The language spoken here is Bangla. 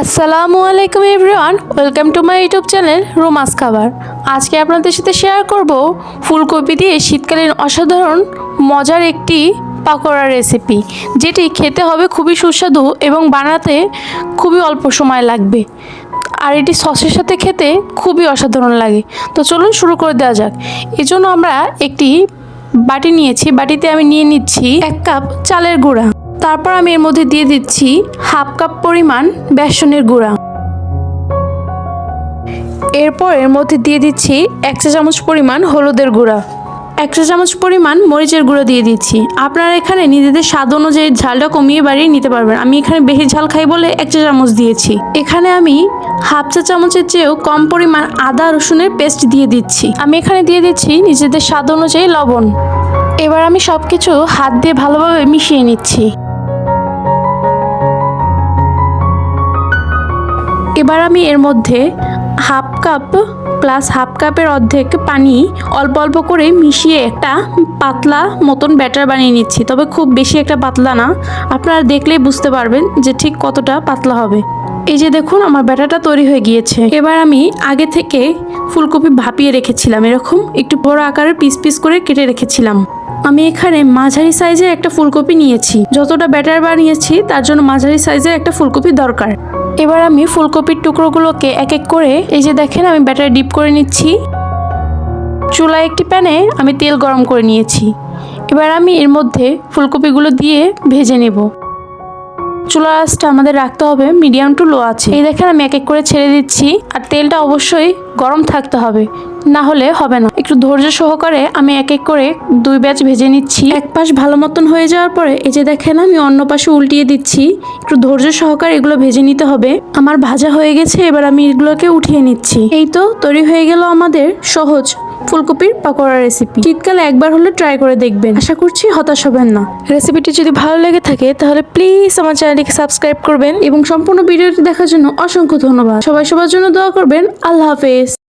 আসসালামু আলাইকুম everyone, welcome to my YouTube channel Roma's খাবার। আজকে আপনাদের সাথে শেয়ার করব ফুলকপি দিয়ে শীতকালীন অসাধারণ মজার একটি পাকোড়া রেসিপি, যেটি খেতে হবে খুবই সুস্বাদু এবং বানাতে খুবই অল্প সময় লাগবে। আর এটি সসের সাথে খেতে খুবই অসাধারণ লাগে। তো চলুন শুরু করে দেওয়া যাক। এজন্য আমরা একটি বাটি নিয়েছি, বাটিতে আমি নিয়ে নিচ্ছি এক কাপ চালের গুঁড়া। তারপর আমি এর মধ্যে দিয়ে দিচ্ছি হাফ কাপ পরিমাণ বেসনের গুঁড়া। এরপর এর মধ্যে দিয়ে দিচ্ছি এক চা চামচ পরিমাণ হলুদের গুঁড়া। এক চা চামচ পরিমাণ মরিচের গুঁড়ো দিয়ে দিচ্ছি। আপনারা এখানে নিজেদের স্বাদ অনুযায়ী ঝালটা কমিয়ে বাড়িয়ে নিতে পারবেন। আমি এখানে বেশি ঝাল খাই বলে এক চা চামচ দিয়েছি। এখানে আমি হাফ চা চামচের চেয়েও কম পরিমাণ আদা রসুনের পেস্ট দিয়ে দিচ্ছি। আমি এখানে দিয়ে দিচ্ছি নিজেদের স্বাদ অনুযায়ী লবণ। এবার আমি সব কিছু হাত দিয়ে ভালোভাবে মিশিয়ে নিচ্ছি। এবার আমি এর মধ্যে হাফ কাপ প্লাস হাফ কাপের অর্ধেক পানি অল্প অল্প করে মিশিয়ে একটা পাতলা মতন ব্যাটার বানিয়ে নিচ্ছি। তবে খুব বেশি একটা পাতলা না। আপনারা দেখলেই বুঝতে পারবেন যে ঠিক কতটা পাতলা হবে। এই যে দেখুন, আমার ব্যাটারটা তৈরি হয়ে গিয়েছে। এবার আমি আগে থেকে ফুলকপি ভাপিয়ে রেখেছিলাম এরকম, একটু বড় আকারের পিস পিস করে কেটে রেখেছিলাম। আমি এখানে মাঝারি সাইজের একটা ফুলকপি নিয়েছি। যতটা ব্যাটার বানিয়েছি, তার জন্য মাঝারি সাইজের একটা ফুলকপি দরকার। এবার আমি ফুলকপির টুকরোগুলোকে এক এক করে, এই যে দেখেন আমি ব্যাটারে ডিপ করে নিচ্ছি। চুলায় একটি প্যানে আমি তেল গরম করে নিয়েছি। এবার আমি এর মধ্যে ফুলকপিগুলো দিয়ে ভেজে নেব। চুলা আঁচটা আমাদের রাখতে হবে মিডিয়াম টু লো আছে। এই দেখেন আমি এক এক করে ছেড়ে দিচ্ছি আর তেলটা অবশ্যই গরম থাকতে হবে, না হলে হবে না। একটু ধৈর্য সহকারে আমি এক এক করে দুই ব্যাচ ভেজে নিচ্ছি। এক পাশ ভালো মতন হয়ে যাওয়ার পরে এই যে দেখেন আমি অন্য পাশে উল্টিয়ে দিচ্ছি। একটু ধৈর্য সহকারে এগুলো ভেজে নিতে হবে। আমার ভাজা হয়ে গেছে, এবার আমি এগুলোকে উঠিয়ে নিচ্ছি। এই তো তৈরি হয়ে গেল আমাদের সহজ ফুলকপির পাকোড়া রেসিপি শীতকালে একবার হলে ট্রাই করে দেখবেন। আশা করছি হতাশ হবেন না। রেসিপিটি যদি ভালো লেগে থাকে, তাহলে প্লিজ আমার চ্যানেলটিকে সাবস্ক্রাইব করবেন এবং সম্পূর্ণ ভিডিওটি দেখার জন্য অসংখ্য ধন্যবাদ। সবাই সবার জন্য দোয়া করবেন। আল্লাহ হাফেজ।